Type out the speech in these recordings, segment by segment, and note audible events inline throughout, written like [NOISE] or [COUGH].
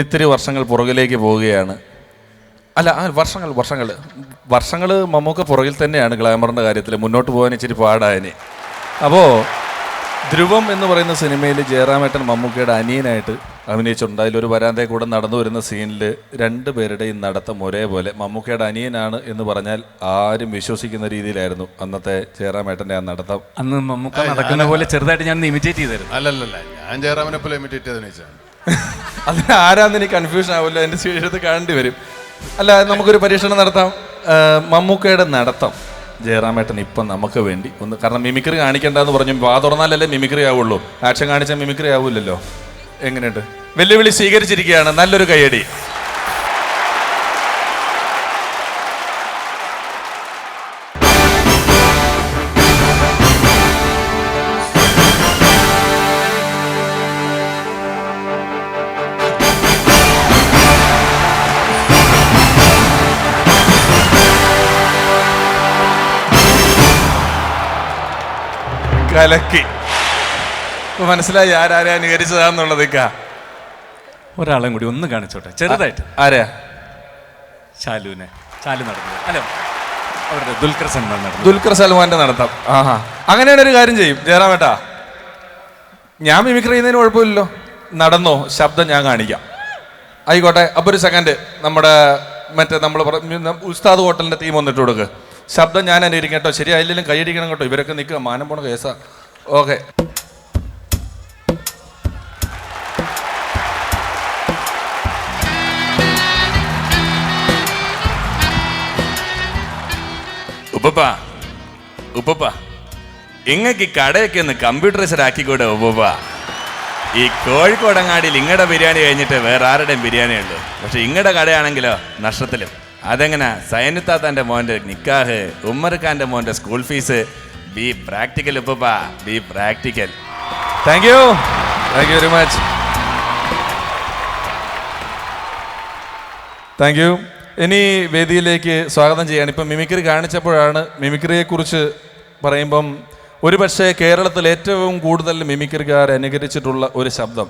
ഇത്തിരി വർഷങ്ങൾ പുറകിലേക്ക് പോവുകയാണ്. അല്ല ആ വർഷങ്ങൾ വർഷങ്ങൾ. വർഷങ്ങൾ മമ്മൂക്ക പുറകിൽ തന്നെയാണ് ഗ്ലാമറിന്റെ കാര്യത്തിൽ മുന്നോട്ട് പോകാൻ ഇച്ചിരി പാടായനെ അപ്പോൾ ധ്രുവം എന്ന് പറയുന്ന സിനിമയിൽ ജയറാമേട്ടൻ മമ്മൂക്കയുടെ അനിയനായിട്ട് അഭിനയിച്ചിട്ടുണ്ട്. അതിലൊരു വരാന്തയിൽ കൂടെ നടന്നു വരുന്ന സീനിൽ രണ്ട് പേരുടെയും നടത്തം ഒരേപോലെ. മമ്മൂക്കയുടെ അനിയനാണ് എന്ന് പറഞ്ഞാൽ ആരും വിശ്വസിക്കുന്ന രീതിയിലായിരുന്നു അന്നത്തെ ജയറാമേട്ടന്റെ ആ നടത്തം. അന്ന് മമ്മൂക്ക നടക്കുന്ന പോലെ ചെറുതായിട്ട് ഞാൻ ഇമിറ്റേറ്റ് ചെയ്തായിരുന്നു. അല്ലല്ലല്ല ഞാൻ ജയറാമിനെ പോലെ ഇമിറ്റേറ്റ് ചെയ്തതെന്ന് വെച്ചാണ് അതിന് ആരാന്ന് എനിക്ക് കൺഫ്യൂഷൻ ആവില്ല എന്റെ ശേഷത്ത് കാണേണ്ടി വരും. അല്ല നമുക്കൊരു പരീക്ഷണം നടത്താം. മമ്മൂക്കയുടെ നടത്തം. ജയറാമേട്ടൻ ഇപ്പം നമുക്ക് വേണ്ടി ഒന്ന് കാരണം മിമിക്രി കാണിക്കേണ്ടെന്ന് പറഞ്ഞു. വാ തുറന്നാലല്ലേ മിമിക്രി ആവുള്ളൂ. ആക്ഷൻ കാണിച്ചാൽ മിമിക്രി ആവില്ലല്ലോ. എങ്ങനെയുണ്ട്? വെല്ലുവിളി സ്വീകരിച്ചിരിക്കുകയാണ്. നല്ലൊരു കയ്യടി. കലക്കി. ഇപ്പൊ മനസ്സിലായി ആരാരെ അനുകരിച്ചതാന്നുള്ളത് ഇക്ക. ഒരാളെയും കൂടി ഒന്ന് കാണിച്ചോട്ടെ. ചെറുതായിട്ട്. ആരാ? ശാലുവിനെ. ശാലു നടന്നു അല്ല അവരുടെ ദുൽഖർ സൽമാൻ നടന്നു ദുൽഖർ സൽമാന്റെ നടത്താം. ആഹാ. അങ്ങനെയാണ് ഒരു കാര്യം ചെയ്യും. ജയറാമേട്ടാ ഞാൻ മിമിക്രി ചെയ്യുന്നതിന് കുഴപ്പമില്ലല്ലോ. നടന്നോ? ശബ്ദം ഞാൻ കാണിക്കാം. ആയിക്കോട്ടെ. അപ്പൊ ഒരു സെക്കൻഡ് നമ്മുടെ മറ്റേ നമ്മൾ ഉസ്താദ് ഹോട്ടലിന്റെ തീം വന്നിട്ട് കൊടുക്ക്. ശബ്ദം ഞാൻ തന്നെ ഇരിക്കും കേട്ടോ ശരിയായില്ലെങ്കിലും കൈയടിക്കണം കേട്ടോ. ഇവരൊക്കെ നിൽക്കുക. മാനം പോണ കേസാ. ഓക്കെ. ഉപ്പാ ഉപ്പാ ഇങ്ങക്ക് ഈ കടയൊക്കെ ഒന്ന് കമ്പ്യൂട്ടറൈസ്ഡ് ആക്കിക്കൂടെ ഉപ്പ ഈ കോഴിക്കോടങ്ങാടിയിൽ ഇങ്ങടെ ബിരിയാണി കഴിഞ്ഞിട്ട് വേറെ ആരുടെയും ബിരിയാണി ഉള്ളൂ. പക്ഷെ ഇങ്ങടെ കടയാണെങ്കിലോ നഷ്ടത്തിലും. അതെങ്ങനെ? സൈനുത്താത്താന്റെ മോന്റെ നിക്കാഹ് ഉമ്മർഖാന്റെ മോന്റെ school fees. Be practical ഉപ്പപ്പാ be practical. Thank you thank you very much thank you ഇനി വേദിയിലേക്ക് സ്വാഗതം ചെയ്യാണ്. ഇപ്പം മിമിക്രി കാണിച്ചപ്പോഴാണ് മിമിക്രിയെക്കുറിച്ച് പറയുമ്പം ഒരുപക്ഷെ കേരളത്തിൽ ഏറ്റവും കൂടുതൽ മിമിക്രിക്കാർ അനുകരിച്ചിട്ടുള്ള ഒരു ശബ്ദം.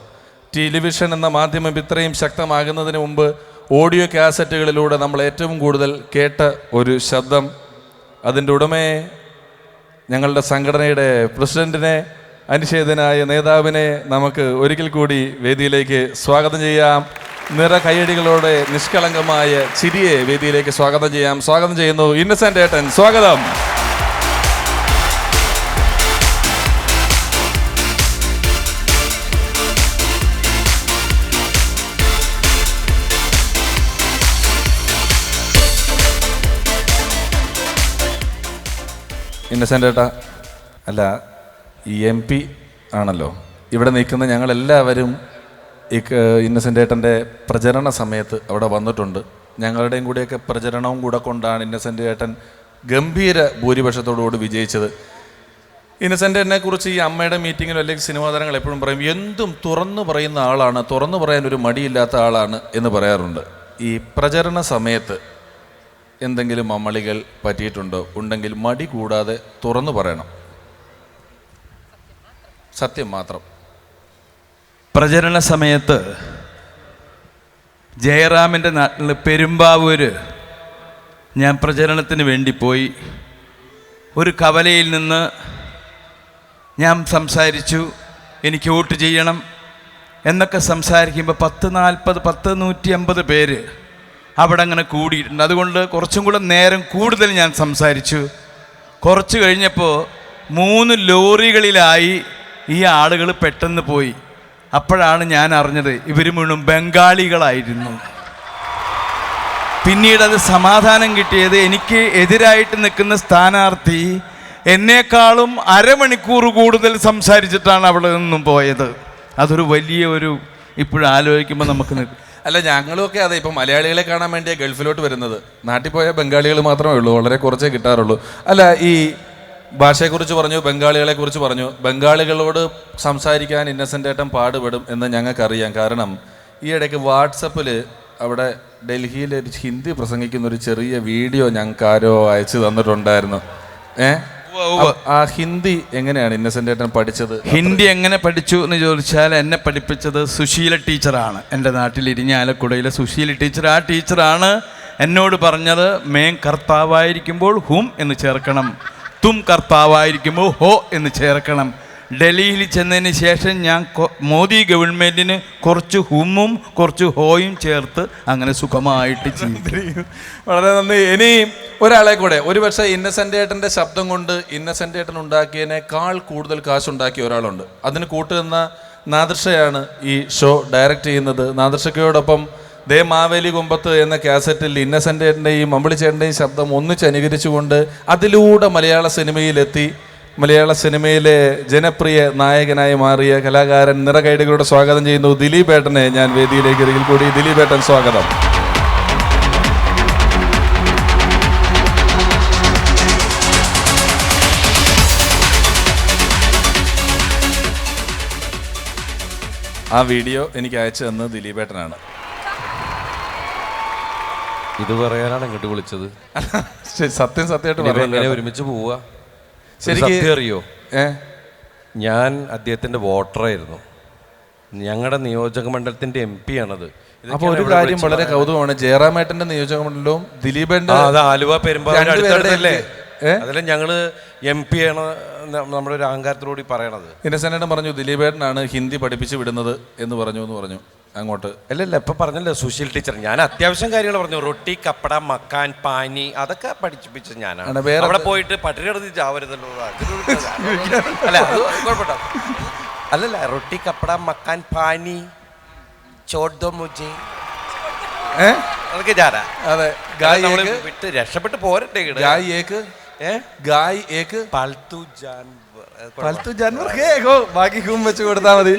ടെലിവിഷൻ എന്ന മാധ്യമം ഇത്രയും ശക്തമാകുന്നതിന് മുമ്പ് ഓഡിയോ കാസറ്റുകളിലൂടെ നമ്മൾ ഏറ്റവും കൂടുതൽ കേട്ട ഒരു ശബ്ദം അതിന്റെ ഉടമയെ ഞങ്ങളുടെ സംഘടനയുടെ പ്രസിഡന്റിനെ അനിഷേധനായ നേതാവിനെ നമുക്ക് ഒരിക്കൽ കൂടി വേദിയിലേക്ക് സ്വാഗതം ചെയ്യാം. നിറ കയ്യടികളോടെ നിഷ്കളങ്കമായ ചിരിയെ വേദിയിലേക്ക് സ്വാഗതം ചെയ്യാം. സ്വാഗതം ചെയ്യുന്നു ഇന്നസെന്റ് ഏട്ടൻ. സ്വാഗതം. ഇന്നസെന്റ് ഏട്ടാ. അല്ല ഈ എം പി ആണല്ലോ. ഇവിടെ നിൽക്കുന്ന ഞങ്ങളെല്ലാവരും ഈ ഇന്നസെന്റ് ഏട്ടന്റെ പ്രചരണ സമയത്ത് അവിടെ വന്നിട്ടുണ്ട്. ഞങ്ങളുടെയും കൂടെയൊക്കെ പ്രചരണവും കൂടെ കൊണ്ടാണ് ഇന്നസെന്റ് ഏട്ടൻ ഗംഭീര ഭൂരിപക്ഷത്തോടുകൂടി വിജയിച്ചത്. ഇന്നസെന്റ് എന്നെ കുറിച്ച് ഈ അമ്മയുടെ മീറ്റിങ്ങിലും അല്ലെങ്കിൽ സിനിമാ താരങ്ങൾ എപ്പോഴും പറയും എന്തും തുറന്നു പറയുന്ന ആളാണ് തുറന്നു പറയാൻ ഒരു മടിയില്ലാത്ത ആളാണ് എന്ന് പറയാറുണ്ട്. ഈ പ്രചരണ സമയത്ത് എന്തെങ്കിലും അമളികൾ പറ്റിയിട്ടുണ്ടോ? ഉണ്ടെങ്കിൽ മടി കൂടാതെ തുറന്നു പറയണം. സത്യം മാത്രം. പ്രചരണ സമയത്ത് ജയറാമിന്റെ നാട്ടിൽ പെരുമ്പാവൂര് ഞാൻ പ്രചരണത്തിന് വേണ്ടി പോയി. ഒരു കവലയിൽ നിന്ന് ഞാൻ സംസാരിച്ചു എനിക്ക് വോട്ട് ചെയ്യണം എന്നൊക്കെ സംസാരിക്കുമ്പോൾ പത്ത് നാൽപ്പത് പത്ത് നൂറ്റി അമ്പത് പേര് അവിടെ അങ്ങനെ കൂടിയിട്ടുണ്ട്. അതുകൊണ്ട് കുറച്ചും കൂടെ നേരം കൂടുതൽ ഞാൻ സംസാരിച്ചു. കുറച്ച് കഴിഞ്ഞപ്പോൾ മൂന്ന് ലോറികളിലായി ഈ ആളുകൾ പെട്ടെന്ന് പോയി. അപ്പോഴാണ് ഞാൻ അറിഞ്ഞത് ഇവർ മുഴുവൻ ബംഗാളികളായിരുന്നു. പിന്നീട് അത് സമാധാനം കിട്ടിയത് എനിക്ക് എതിരായിട്ട് നിൽക്കുന്ന സ്ഥാനാർത്ഥി എന്നേക്കാളും അരമണിക്കൂർ കൂടുതൽ സംസാരിച്ചിട്ടാണ് അവിടെ നിന്നും പോയത്. അതൊരു വലിയ ഒരു ഇപ്പോഴും ആലോചിക്കുമ്പോൾ നമുക്ക് നി- അല്ല ഞങ്ങളുമൊക്കെ അതെ ഇപ്പം മലയാളികളെ കാണാൻ വേണ്ടിയാണ് ഗൾഫിലോട്ട് വരുന്നത്. നാട്ടിൽ പോയ ബംഗാളികൾ മാത്രമേ ഉള്ളൂ വളരെ കുറച്ചേ കിട്ടാറുള്ളൂ. അല്ല ഈ ഭാഷയെക്കുറിച്ച് പറഞ്ഞു ബംഗാളികളെ കുറിച്ച് പറഞ്ഞു ബംഗാളികളോട് സംസാരിക്കാൻ ഇന്നസെന്റ് ഏട്ടൻ പാടുപെടും എന്ന് ഞങ്ങൾക്കറിയാം. കാരണം ഈ ഇടയ്ക്ക് വാട്സപ്പിൽ അവിടെ ഡൽഹിയിൽ ഒരു ഹിന്ദി പ്രസംഗിക്കുന്ന ഒരു ചെറിയ വീഡിയോ ഞങ്ങൾക്ക് ആരോ അയച്ചു തന്നിട്ടുണ്ടായിരുന്നു. ഏ? ഉവ്വ്. ആ ഹിന്ദി എങ്ങനെയാണ് ഇന്നസെന്റ് ഏട്ടൻ പഠിച്ചത്? ഹിന്ദി എങ്ങനെ പഠിച്ചു എന്ന് ചോദിച്ചാൽ എന്നെ പഠിപ്പിച്ചത് സുശീല ടീച്ചറാണ്. എന്റെ നാട്ടിൽ ഇരിഞ്ഞാലക്കുടയിലെ സുശീല ടീച്ചർ. ആ ടീച്ചറാണ് എന്നോട് പറഞ്ഞത് മേം കർത്താവായിരിക്കുമ്പോൾ ഹും എന്ന് ചേർക്കണം. തും കർത്താവായിരിക്കുമ്പോൾ ഹോ എന്ന് ചേർക്കണം. ഡൽഹിയിൽ ചെന്നതിന് ശേഷം ഞാൻ മോദി ഗവൺമെന്റിന് കുറച്ച് ഹുമ്മും കുറച്ച് ഹോയും ചേർത്ത് അങ്ങനെ സുഖമായിട്ട് ചെയ്തു [LAUGHS] വളരെ നന്ദി. ഇനി ഒരാളെ കൂടെ. ഒരു പക്ഷേ ഇന്നസെന്റ് ഏട്ടന്റെ ശബ്ദം കൊണ്ട് ഇന്നസെന്റ് ഏട്ടൻ ഉണ്ടാക്കിയതിനേക്കാൾ കൂടുതൽ കാശുണ്ടാക്കിയ ഒരാളുണ്ട്. അതിന് കൂട്ടുനിന്ന നാദൃഷയാണ് ഈ ഷോ ഡയറക്റ്റ് ചെയ്യുന്നത്. നാദൃഷയ്ക്കയോടൊപ്പം ദേ മാവേലി കുമ്പത്ത് എന്ന കാസറ്റിൽ ഇന്നസെന്റ് ഏട്ടന്റെയും മമ്പിളിച്ചേട്ടന്റെയും ശബ്ദം ഒന്നിച്ച് അനുകരിച്ചുകൊണ്ട് അതിലൂടെ മലയാള സിനിമയിലെത്തി. മലയാള സിനിമയിലെ ജനപ്രിയ നായകനായി മാറിയ കലാകാരൻ നിറകൈഡികളുടെ സ്വാഗതം ചെയ്യുന്നു ദിലീപ് ഏട്ടനെ. ഞാൻ വേദിയിലേക്ക് ഒരിക്കൽ കൂടി. ദിലീപ് ഏട്ടൻ സ്വാഗതം. ആ വീഡിയോ എനിക്ക് അയച്ചു തന്നത് ദിലീപേട്ടനാണ് ഇത് പറയാനാണ് ഇങ്ങോട്ട് വിളിച്ചത്. സത്യം സത്യമായിട്ട് പറയാം ഒരുമിച്ച് പോവുക? ശരിക്ക് അറിയോ? ഏ? ഞാൻ അദ്ദേഹത്തിന്റെ വോട്ടറായിരുന്നു. ഞങ്ങളുടെ നിയോജക മണ്ഡലത്തിന്റെ എം പി ആണത്. അപ്പൊ ഒരു കാര്യം വളരെ. കൗതുകമാണ്. ജയറാമേട്ടന്റെ നിയോജക മണ്ഡലവും ദിലീപേന്റെ ആലുവ ഏ? അതല്ലേ ഞങ്ങൾ എം പി ആണ് നമ്മുടെ ഒരു അഹങ്കാരത്തോടുകൂടി പറയണത്. ഇന്നസെന്റേട്ടൻ പറഞ്ഞു ദിലീപേട്ടനാണ് ഹിന്ദി പഠിപ്പിച്ച് വിടുന്നത് എന്ന് പറഞ്ഞു എന്ന് പറഞ്ഞു. അങ്ങോട്ട്. അല്ലല്ല ഇപ്പം പറഞ്ഞല്ലോ സുശീൽ ടീച്ചർ ഞാൻ അത്യാവശ്യം കാര്യങ്ങൾ പറഞ്ഞു. റൊട്ടി കപ്പട മക്കാൻ പാനി അതൊക്കെ പഠിപ്പിച്ച ഞാനാണ്. വേറെ- അവിടെ പോയിട്ട് പട്ടിണി കിടന്ന് ചാവരുതല്ലോ അല്ല അത് കുഴപ്പമില്ല. അല്ലല്ല റൊട്ടി കപ്പട മക്കാൻ പാനി ചോട്ട് മുജെ. ഏ? അതൊക്കെ ഞാനാ അതെ ഗായ് വിട്ട് രക്ഷപ്പെട്ട് പോരട്ടെ. ഗായ് ഏക്ക്? ഗായ് ഏക്ക്? പാൽത്തു ജാൻവർ. പാൽത്തു ജാൻവർ? ബാക്കി കുമ്മച്ച് കൊടുത്താൽ മതി.